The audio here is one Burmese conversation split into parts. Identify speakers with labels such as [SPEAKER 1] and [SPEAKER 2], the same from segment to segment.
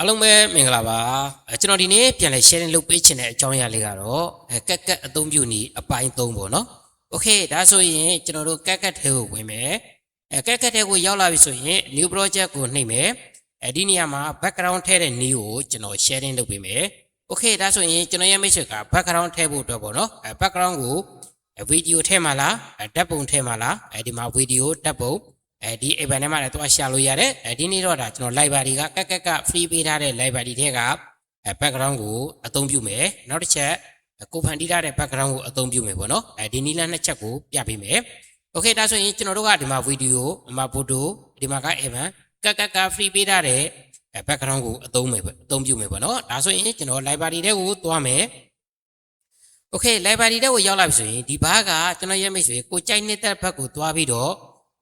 [SPEAKER 1] အားလုံးပဲမင်္ဂလာပါအဲကျွန်တော်ဒီနေ့ပြန်လဲ sharing လုပ်ပေးချင်တဲ့အကြောင်းအရာလေးကတော့အဲကက်ကက်အသုံးပြုနည်းအပိုင်း3ပေါ့နော်โอเคဒါဆိုရင်ကျွန်တော်တို့ကက်ကက်ထဲကိုဝင်မယ်အဲကက်ကက်ထဲကိုရောက်လာပြီဆိုရင် new project ကိုနှိပ်မယ်အဲဒီနေရာမှာ background ထဲတဲ့နည်းကိုကျွန်တော် sharing လုပ်ပေးမယ်โอเคဒါဆိုရင်ကျွန်တော်ရဲ့မိတ်ဆွေက background ထဲဖို့အတွက်ပေါ့နော်အဲ background ကိုဗီဒီယိုထဲမှာလားအဲဓာတ်ပုံထဲမှာလားအဲဒီမှာဗီဒီယိုဓာတ်ပုံ အဲဒီ event ထဲမှာလည်းသွားရှာလို့ရတယ်အဲဒီနေ့တော့ဒါကျွန်တော် library ကကက်ကက်က free ပေးထားတဲ့ library ထဲကအဲ background ကိုအသုံးပြုမယ်နောက်တစ်ချက်ကိုဖန်တီးထားတဲ့ background ကိုအသုံးပြုမယ်ပေါ့နော်အဲဒီနီလန်းနှစ်ချက်ကိုပြပေးမယ် okay ဒါဆိုရင်ကျွန်တော်တို့ကဒီမှာ video ဒီမှာ photo ဒီမှာက event ကက်ကက်က free ပေးထားတဲ့အဲ background ကိုအသုံးမယ်ပေါ့အသုံးပြုမယ်ပေါ့နော်ဒါဆိုရင်ကျွန်တော် library ထဲကိုသွားမယ် Okay library တဲ့ကိုရောက်လာပြီဆိုရင်ဒီဘားကကျွန်တော်ရဲ့မိတ်ဆွေကိုကြိုက်နေတဲ့ဘက်ကိုသွားပြီးတော့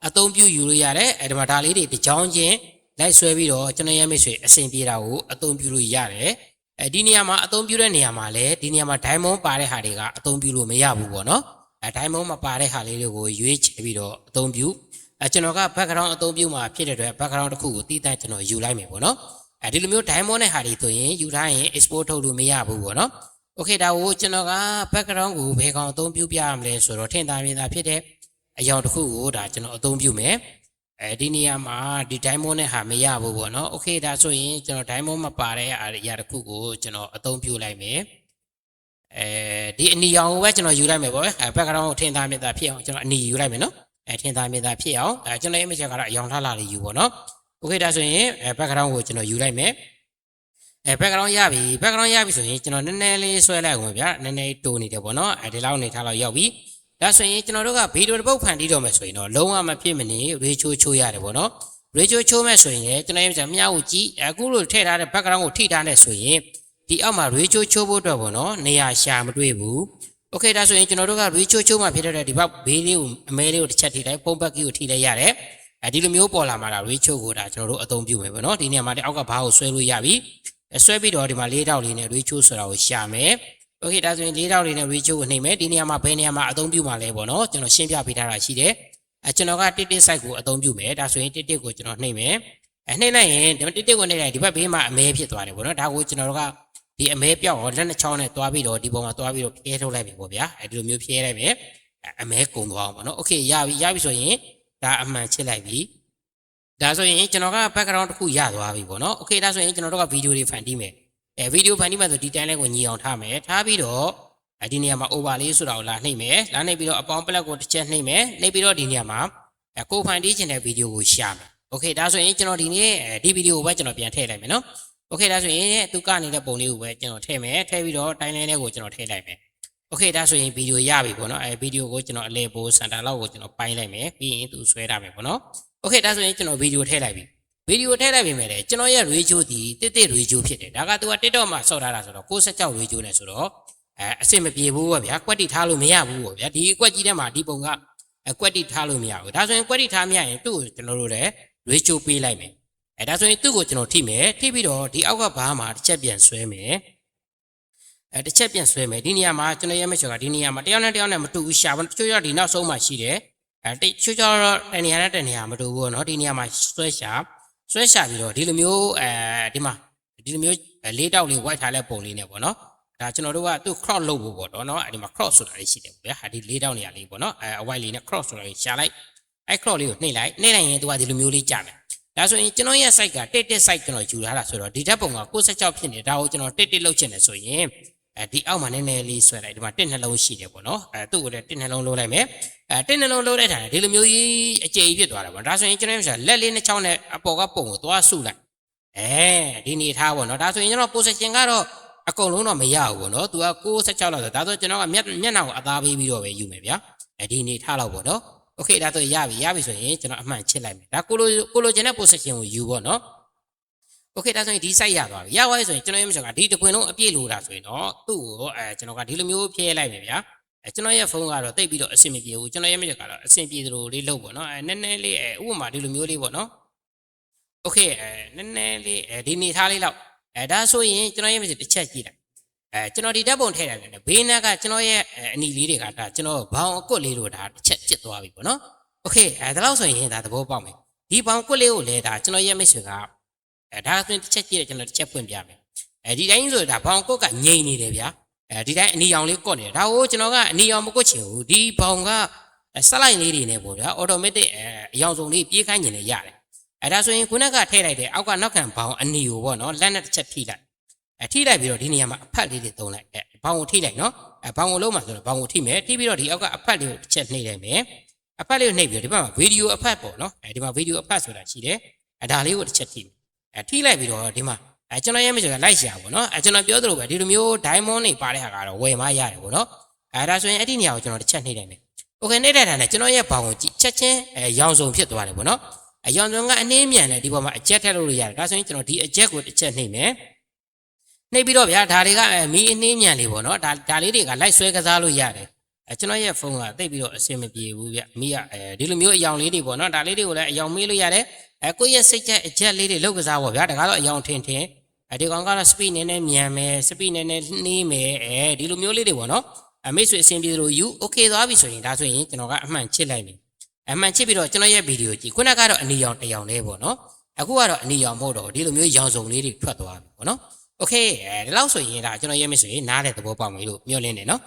[SPEAKER 1] အသုံးပြုယူလို့ရတယ်အဲဒါမှဒါလေးတွေတစ်ကြောင်းချင်းလိုက်ဆွဲပြီးတော့ကျွန်တော်ရဲ့မိတ်ဆွေအဆင်ပြေတာကိုအသုံးပြုလို့ရတယ်အဲဒီနေရာမှာအသုံးပြုတဲ့နေရာမှာလည်းဒီနေရာမှာ diamond ပါတဲ့ဟာတွေကအသုံးပြုလို့မရဘူးပေါ့နော်အဲ diamond မပါတဲ့ဟာလေးတွေကိုရွေးချယ်ပြီးတော့အသုံးပြုအဲကျွန်တော်က background အသုံးပြုမှာဖြစ်တဲ့အတွက် background တစ်ခုကိုတည်တံ့ကျွန်တော်ယူလိုက်မယ်ပေါ့နော်အဲဒီလိုမျိုး diamond နဲ့ဟာတွေဆိုရင်ယူထားရင် export ထုတ်လို့မရဘူးပေါ့နော် okay ဒါကိုကျွန်တော်က background ကိုဘယ်ကောင်အသုံးပြုပြရမလဲဆိုတော့ထင်သာမြင်သာဖြစ်တဲ့ အကြောင်းတစ်ခုကိုဒါကျွန်တော်အသုံးပြုမယ်အဲဒီနေရာမှာဒီ diamond နဲ့ဟာမရဘူးပေါ့နော်โอเคဒါဆိုရင်ကျွန်တော် diamond မပါတဲ့အရာတစ်ခုကိုကျွန်တော်အသုံးပြုလိုက်မယ်အဲဒီအနီရောင်ကိုပဲကျွန်တော်ယူလိုက်မယ်ပေါ့အဲ background ကိုထင်သာမြင်သာဖြစ်အောင်ကျွန်တော်အနီယူလိုက်မယ်နော်အဲထင်သာမြင်သာဖြစ်အောင်အဲကျွန်တော် image ကတော့အယောင်လှလှလေးယူပေါ့နော်โอเคဒါဆိုရင်အဲ background ကိုကျွန်တော်ယူလိုက်မယ် အဲ background ရပြီ background ရပြီဆိုရင်ကျွန်တော်နည်းနည်းလေးဆွဲလိုက်အောင်ဗျာနည်းနည်းတိုးနေတယ်ပေါ့နော်အဲဒီလောက်နေထားလောက်ရောက်ပြီ ဒါဆိုရင်ကျွန်တော်တို့ကဗီဒီယိုတစ်ပုတ်ဖန်တီးတော့မယ်ဆိုရင်တော့လုံးဝမဖြစ်မနေရေချိုးချိုးရတယ်ပေါ့နော်ရေချိုးချိုးမဲ့ဆိုရင်လည်းကျွန်တော်ရဲ့မြှောက်ကြည့်အခုလိုထည့်ထားတဲ့ background ကိုထိထားနေဆိုရင်ဒီအောက်မှာရေချိုးချိုးဖို့အတွက်ပေါ့နော်နေရာရှာမတွေ့ဘူးโอเคဒါဆိုရင်ကျွန်တော်တို့ကရေချိုးချိုးမှဖြစ်တဲ့ဒီဘောက်ဘေးလေးကိုအမဲလေးကိုတစ်ချက်ထိလိုက်ပုံပတ်ကြီးကိုထိလိုက်ရတယ်အဲဒီလိုမျိုးပေါ်လာမှာဒါရေချိုးကိုဒါကျွန်တော်တို့အသုံးပြုမယ်ပေါ့နော်ဒီနေရာမှာဒီအောက်ကဘားကိုဆွဲလို့ရပြီ ဆွဲပြီးတော့ဒီမှာလေးတောက်လေးနဲ့ ratio ဆိုတာကိုရှာမယ်။ Okay ဒါဆိုရင်လေးတောက်လေးနဲ့ ratio ကိုနှိပ်မယ်ဒီနေရာမှာဘယ်နေရာမှာအသုံးပြုမှာလဲပေါ့နော်ကျွန်တော်ရှင်းပြပေးထားတာရှိတယ်။အဲကျွန်တော်ကတစ်တစ် site ကိုအသုံးပြုမယ်ဒါဆိုရင်တစ်တစ်ကိုကျွန်တော်နှိပ်မယ်။အဲနှိပ်လိုက်ရင်ဒီတစ်တစ်ကိုနှိပ်လိုက်ဒီဘက်ဘေးမှာအမဲဖြစ်သွားတယ်ပေါ့နော်ဒါကိုကျွန်တော်တို့ကဒီအမဲပြောက်တော့လက်နှစ်ချောင်းနဲ့တွားပြီးတော့ဒီပုံမှာတွားပြီးတော့ဖြဲထုတ်လိုက်ပြီပေါ့ဗျာအဲဒီလိုမျိုးဖြဲလိုက်မယ်အမဲကုံသွားအောင်ပေါ့နော် Okay ရပြီရပြီဆိုရင်ဒါအမှန်ချစ်လိုက်ပြီဒါဆိုရင်ကျွန်တော်က background တစ်ခုရသွားပြီပေါ့နော်။ Okay ဒါဆိုရင်ကျွန်တော်တို့ကဗီဒီယိုတွေဖန်တီးမယ်။ အဲဗီဒီယိုဖန်တီးမယ်ဆိုဒီတိုင်းလေးကိုညီအောင်ထားမယ်။ထားပြီးတော့အဲဒီနေရာမှာ overlay ဆိုတာကိုလာနှိပ်မယ်။လာနှိပ်ပြီးတော့အပေါင်းပလက်ကိုတစ်ချက်နှိပ်မယ်။နှိပ်ပြီးတော့ဒီနေရာမှာအဲကိုဖန်တီးခြင်းတဲ့ဗီဒီယိုကိုရှာမယ်။ Okay ဒါဆိုရင်ကျွန်တော်ဒီနေ့ဒီဗီဒီယိုကိုပဲကျွန်တော်ပြန်ထည့်လိုက်မယ်နော်။ Okay ဒါဆိုရင်သူကနေတဲ့ပုံလေးကိုပဲကျွန်တော်ထည့်မယ်။ထည့်ပြီးတော့တိုင်းလိုင်းလေးကိုကျွန်တော်ထည့်လိုက်မယ်။ Okay ဒါဆိုရင်ဗီဒီယိုရပြီပေါ့နော်။အဲဗီဒီယိုကိုကျွန်တော်အလဲပိုးစင်တာလောက်ကိုကျွန်တော်ပိုင်းလိုက်မယ်။ပြီးရင်သူဆွဲထားမယ်ပေါ့နော်။ Okay ဒါဆိုရင်ကျွန်တော်ဗီဒီယိုထည့်လိုက်ပြီ ဗီဒီယိုထည့်လိုက်ပြီမဲ့လေကျွန်တော်ရဲ့ ratio ဒီတစ်တစ် ratio ဖြစ်တယ်ဒါကသူက TikTok မှာဆော့ထားတာဆိုတော့66 ratio နဲ့ဆိုတော့အဲအဆင်မပြေဘူးပေါ့ဗျာကွက်တိထားလို့မရဘူးပေါ့ဗျာဒီအကွက်ကြီးထဲမှာဒီပုံကအကွက်တိထားလို့မရဘူးဒါဆိုရင်ကွက်တိထားမရရင်သူ့ကိုကျွန်တော်တို့လည်း ratio ပေးလိုက်မယ်အဲဒါဆိုရင်သူ့ကိုကျွန်တော်ထိမယ်ထိပြီးတော့ဒီအောက်ကဘားမှာတစ်ချက်ပြန်ဆွဲမယ်အဲတစ်ချက်ပြန်ဆွဲမယ်ဒီနေရာမှာကျွန်တော်ရဲ့မချောကဒီနေရာမှာတယောက်နဲ့တယောက်နဲ့မတူဘူးရှာဘူးတချို့ရောဒီနောက်ဆုံးမှာရှိတယ်အဲတချို့ကျတော့တနေရာနဲ့တနေရာမတူဘူးเนาะဒီနေရာမှာဆွဲရှာ ဆွဲရှာပြီးတော့ဒီလိုမျိုးအဲဒီမှာဒီလိုမျိုးလေးတောက်လေး white ထားတဲ့ပုံလေးနဲ့ပေါ့နော်ဒါကျွန်တော်တို့ကသူ့ crop လုပ်ဖို့ပေါ့နော်အဲဒီမှာ crop ဆိုတာလေးရှိတယ်ဗျာဟာဒီလေးတောက်နေရာလေးပေါ့နော်အဲအ white လေးနဲ့ crop ဆိုတာလေးရှာလိုက်အဲ crop လေးကိုနှိပ်လိုက်နှိပ်လိုက်ရင်သူကဒီလိုမျိုးလေးကြာမယ်ဒါဆိုရင်ကျွန်တော်ရဲ့ site ကတက်တက် site ကျွန်တော်ယူထားတာဆိုတော့ဒီဓာတ်ပုံက66ဖြစ်နေဒါကိုကျွန်တော်တက်တက်လုပ်ချင်တယ်ဆိုရင် အဲဒီအောက်မှာနည်းနည်းလေးဆွဲလိုက်ဒီမှာတစ်နှလုံးရှိတယ်ပေါ့နော်အဲသူ့ကိုလည်းတစ်နှလုံးလုံးလိုက်မယ်အဲတစ်နှလုံးလုံးလိုက်တာဒီလိုမျိုးကြီးအကျယ်ကြီးဖြစ်သွားတယ်ပေါ့ဒါဆိုရင်ကျွန်တော်တို့လက်လေးနှစ်ချောင်းနဲ့အပေါ်ကပုံကိုသွားစုလိုက်အဲဒီနေထားပေါ့နော်ဒါဆိုရင်ကျွန်တော် position ကတော့အကုန်လုံးတော့မရဘူးပေါ့နော်သူက66လောက်ဆိုဒါဆိုကျွန်တော်ကမျက်မျက်နှာကိုအသားပေးပြီးတော့ပဲယူမယ်ဗျာအဲဒီနေထားလောက်ပေါ့နော်โอเคဒါဆိုရပြီရပြီဆိုရင်ကျွန်တော်အမှန်ချစ်လိုက်မယ်ဒါကိုလိုကိုလိုချင်တဲ့ position ကိုယူပေါ့နော် okay ဒါဆိုရင်ဒီ site ရသွားပြီရသွားပြီဆိုရင်ကျွန်တော်ရဲ့ mission ကဒီတခွင်လုံးအပြည့်လိုတာဆိုရင်တော့သူ့ကိုအဲကျွန်တော်ကဒီလိုမျိုးဖြည့်လိုက်မယ်ဗျာအဲကျွန်တော်ရဲ့ဖုန်းကတော့တိတ်ပြီးတော့အဆင်မပြေဘူးကျွန်တော်ရဲ့ mission ကတော့အဆင်ပြေသလိုလေးလုပ်ပေါ့နော်အဲနည်းနည်းလေးအဲဥပမာဒီလိုမျိုးလေးပေါ့နော် okay အဲနည်းနည်းလေးအဲဒီနေထားလေးတော့အဲဒါဆိုရင်ကျွန်တော်ရဲ့ mission တစ်ချက်ကြည့်လိုက်အဲကျွန်တော်ဒီဓာတ်ပုံထည့်ရတယ်ဘေးနားကကျွန်တော်ရဲ့အနီလေးတွေကဒါကျွန်တော်ဘောင်အကွက်လေးတို့ဒါတစ်ချက်ပြစ်သွားပြီပေါ့နော် okay အဲဒါလို့ဆိုရင်ဒါသဘောပေါက်မယ်ဒီဘောင်ကွက်လေးကိုလည်းဒါကျွန်တော်ရဲ့ mission က အဲဒါဆိုရင်တစ်ချက်ကြည့်ရကျွန်တော်တစ်ချက်ဖွင့်ပြမယ်အဲဒီတိုင်းဆိုဒါဘောင်ကုတ်ကငြိမ်နေတယ်ဗျာအဲဒီတိုင်းအနီရောင်လေးကွတ်နေတယ်ဒါကိုကျွန်တော်ကအနီရောင်မကွတ်ချင်ဘူးဒီဘောင်ကဆက်လိုက်လေးတွေနဲ့ပေါ့ဗျာအော်တိုမက်တစ်အရောင်စုံလေးပြေးခိုင်းနေလေရတယ်အဲဒါဆိုရင်ခုနကထည့်လိုက်တဲ့အောက်ကနောက်ခံဘောင်အနီကိုပေါ့နော်လက်နဲ့တစ်ချက်ထိလိုက်အဲထိလိုက်ပြီးတော့ဒီနေရာမှာအဖက်လေးတွေတုံးလိုက်အဲဘောင်ကိုထိလိုက်နော်အဲဘောင်ကိုလုံးမှာဆိုတော့ဘောင်ကိုထိမယ်ထိပြီးတော့ဒီအောက်ကအဖက်လေးကိုတစ်ချက်နှိပ်လိုက်မယ်အဖက်လေးကိုနှိပ်ပြီးတော့ဒီဘက်မှာဗီဒီယိုအဖက်ပေါ့နော်အဲဒီမှာဗီဒီယိုအဖက်ဆိုတာရှိတယ်အဲဒါလေးကိုတစ်ချက်ထိမယ် အဲထိလိုက်ပြီးတော့ဒီမှာအဲကျွန်တော်ရဲမဆိုရင်လိုက်ရှာပါတော့အဲကျွန်တော်ပြောသလိုပဲဒီလိုမျိုး diamond တွေပါတဲ့ဟာကတော့ဝယ်မရတယ်ပေါ့နော်အဲဒါဆိုရင်အဲ့ဒီနေရာကိုကျွန်တော်တစ်ချက်နှိမ့်လိုက်မယ်โอเคနှိမ့်လိုက်တာနဲ့ကျွန်တော်ရဲ့ဘောင်ကိုကြည့်ချက်ချင်းအဲရောင်စုံဖြစ်သွားတယ်ပေါ့နော်အရောင်စုံကအနည်းမြန်နဲ့ဒီပေါ်မှာအကျက်ထည့်လို့ရတယ်ဒါဆိုရင်ကျွန်တော်ဒီအကျက်ကိုတစ်ချက်နှိမ့်မယ်နှိမ့်ပြီးတော့ဗျာဒါတွေကအဲမီးအနည်းမြန်လေးပေါ့နော်ဒါဒါလေးတွေကလိုက်ဆွဲကစားလို့ရတယ်အဲကျွန်တော်ရဲ့ဖုန်းကတိတ်ပြီးတော့အဆင်မပြေဘူးဗျမိကအဲဒီလိုမျိုးအယောင်လေးတွေပေါ့နော်ဒါလေးတွေကိုလည်းအယောင်မေးလို့ရတယ် အဲကိုယ့်ရဲ့စိတ်ကြက်အကြက်လေးတွေလောက်ကစားပေါ့ဗျာဒါကတော့အယောင်ထင်ထင်အဲဒီကောင်ကတော့ speed နည်းနည်းမြန်မယ် speed နည်းနည်းနှေးမယ်အဲဒီလိုမျိုးလေးတွေပေါ့နော်အမိတ်ဆွေအဆင်ပြေလို့ယူ okay သွားပြီဆိုရင်ဒါဆိုရင်ကျွန်တော်ကအမှန်ချစ်လိုက်ပြီအမှန်ချစ်ပြီးတော့ကျွန်တော်ရဲ့ဗီဒီယိုကြည့်ခုနကတော့အနီရောင်တရောင်လေးပေါ့နော်အခုကတော့အနီရောင်မဟုတ်တော့ဒီလိုမျိုးရောင်စုံလေးတွေထွက်သွားပြီပေါ့နော် okay ဒီလောက်ဆိုရင်ဒါကျွန်တော်ရဲ့မိတ်ဆွေနားတဲ့သဘောပေါက်မယ်လို့မျှော်လင့်တယ်နော်